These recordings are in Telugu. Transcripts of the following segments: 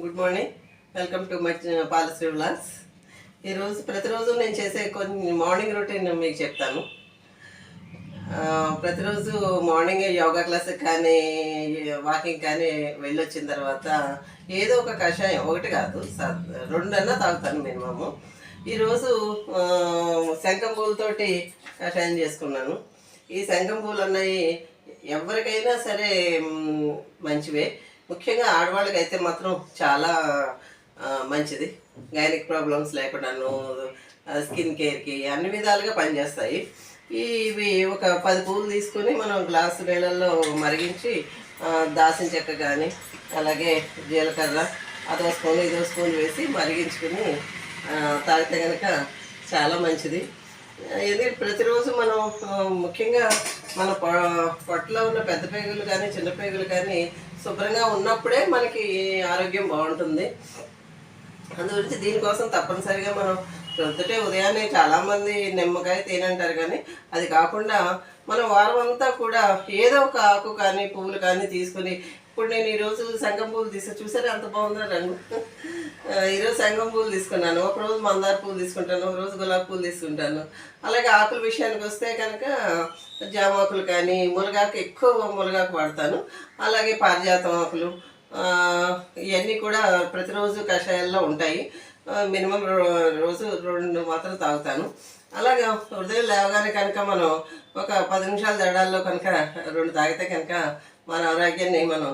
Good morning welcome to my Palasri vlogs ఈరోజు ప్రతిరోజు నేను చేసే కొన్ని మార్నింగ్ రొటీన్ మీకు చెప్తాను. ప్రతిరోజు మార్నింగ్ యోగా క్లాస్కి కానీ వాకింగ్ కానీ వెళ్ళొచ్చిన తర్వాత ఏదో ఒక కషాయం ఒకటి కాదు రెండన్నా తాగుతాను మినిమము. ఈరోజు శంఖం పూలతోటి కషాయం చేసుకున్నాను. ఈ శంఖం పూలు అన్నవి ఎవరికైనా సరే మంచివే. ముఖ్యంగా ఆడవాళ్ళకి అయితే మాత్రం చాలా మంచిది. గైనిక్ ప్రాబ్లమ్స్ లేకుండాను స్కిన్ కేర్కి అన్ని విధాలుగా పనిచేస్తాయి. ఇవి ఒక పది పూలు తీసుకొని మనం గ్లాసు నీళ్ళల్లో మరిగించి దాసిన చెక్క కానీ అలాగే జీలకర్ర అదో స్పూన్ ఇదో స్పూన్ వేసి మరిగించుకుని తాగితే కనుక చాలా మంచిది. ఎందుకంటే ప్రతిరోజు మనం ముఖ్యంగా మన పొట్టలో ఉన్న పెద్ద పేగులు కానీ చిన్న పేగులు కానీ శుభ్రంగా ఉన్నప్పుడే మనకి ఆరోగ్యం బాగుంటుంది. అందుగురించి దీనికోసం తప్పనిసరిగా మనం ప్రొద్దుటే ఉదయాన్నే చాలామంది నిమ్మకాయ తేనంటారు కానీ అది కాకుండా మనం వారం అంతా కూడా ఏదో ఒక ఆకు కానీ పువ్వులు కానీ తీసుకుని ఇప్పుడు నేను ఈరోజు సంగం పువ్వులు తీసా చూసారా? అంత బాగుందా రంగు? ఈరోజు సంగం పూలు తీసుకున్నాను. ఒక రోజు మందార పూలు తీసుకుంటాను ఒక రోజు గులాబీ పూలు తీసుకుంటాను. అలాగే ఆకుల విషయానికి వస్తే కనుక జామాకులు కానీ మునగాకు ఎక్కువ మునగాకు వాడతాను. అలాగే పారిజాతం ఆకులు ఇవన్నీ కూడా ప్రతిరోజు కషాయాల్లో ఉంటాయి. మినిమం రోజు రెండు మాత్రం తాగుతాను. అలాగే హృదయం లేవగానే కనుక మనం ఒక పది నిమిషాల తేడాల్లో కనుక రెండు తాగితే కనుక మన ఆరోగ్యాన్ని మనం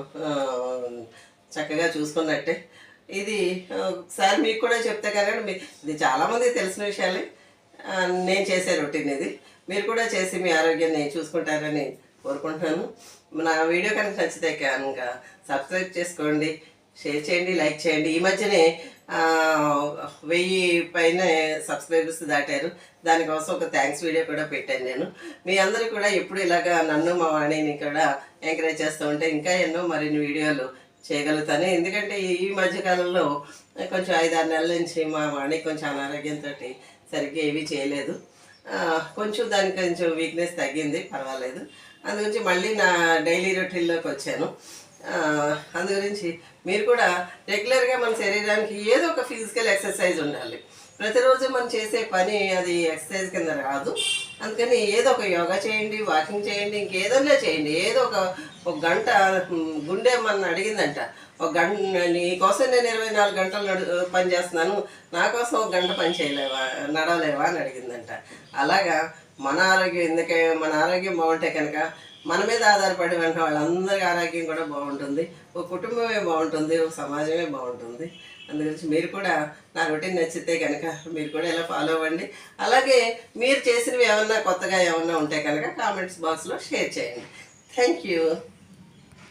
చక్కగా చూసుకున్నట్టే. ఇది ఒకసారి మీకు కూడా చెప్తే కనుక ఇది చాలామంది తెలిసిన విషయాలే. నేను చేసే రొటీన్ ఇది. మీరు కూడా చేసి మీ ఆరోగ్యాన్ని చూసుకుంటారని కోరుకుంటున్నాను. నా వీడియో కనుక నచ్చితే కనుక సబ్స్క్రైబ్ చేసుకోండి షేర్ చేయండి లైక్ చేయండి. ఈ మధ్యనే వెయ్యి పైన సబ్స్క్రైబర్స్ దాటారు. దానికోసం ఒక థ్యాంక్స్ వీడియో కూడా పెట్టాను నేను. మీ అందరూ కూడా ఎప్పుడు ఇలాగా నన్ను మా వాణిని కూడా ఎంకరేజ్ చేస్తూ ఉంటే ఇంకా ఎన్నో మరిన్ని వీడియోలు చేయగలుగుతాను. ఎందుకంటే ఈ మధ్యకాలంలో కొంచెం ఐదారు నెలల నుంచి మా వాణి కొంచెం అనారోగ్యంతో సరిగ్గా ఏమీ చేయలేదు. కొంచెం దానికి కొంచెం వీక్నెస్ తగ్గింది పర్వాలేదు. అందుగురించి మళ్ళీ నా డైలీ రొటీన్లోకి వచ్చాను. అందుగురించి అందు గురించి మీరు కూడా రెగ్యులర్గా మన శరీరానికి ఏదో ఒక ఫిజికల్ ఎక్సర్సైజ్ ఉండాలి. ప్రతిరోజు మనం చేసే పని అది ఎక్సర్సైజ్ కింద రాదు. అందుకని ఏదో ఒక యోగా చేయండి వాకింగ్ చేయండి ఇంకేదోలే చేయండి. ఏదో ఒక ఒక గంట గుండె మన అడిగిందంట. ఒక గంట నీకోసం నేను ఇరవై నాలుగు గంటలు నడు పని చేస్తున్నాను నా కోసం ఒక గంట పని చేయలేవా నడవలేవా అని అడిగిందంట. అలాగా మన ఆరోగ్యం ఎందుకే? మన ఆరోగ్యం బాగుంటే కనుక మన మీద ఆధారపడి వెంట వాళ్ళందరి ఆరోగ్యం కూడా బాగుంటుంది. ఒక కుటుంబమే బాగుంటుంది ఒక సమాజమే బాగుంటుంది. అందుగురించి మీరు కూడా నా రొటీన్ నచ్చితే కనుక మీరు కూడా ఇలా ఫాలో అవ్వండి. అలాగే మీరు చేసినవి ఏమన్నా కొత్తగా ఏమన్నా ఉంటే కనుక కామెంట్స్ బాక్స్లో షేర్ చేయండి. Thank you.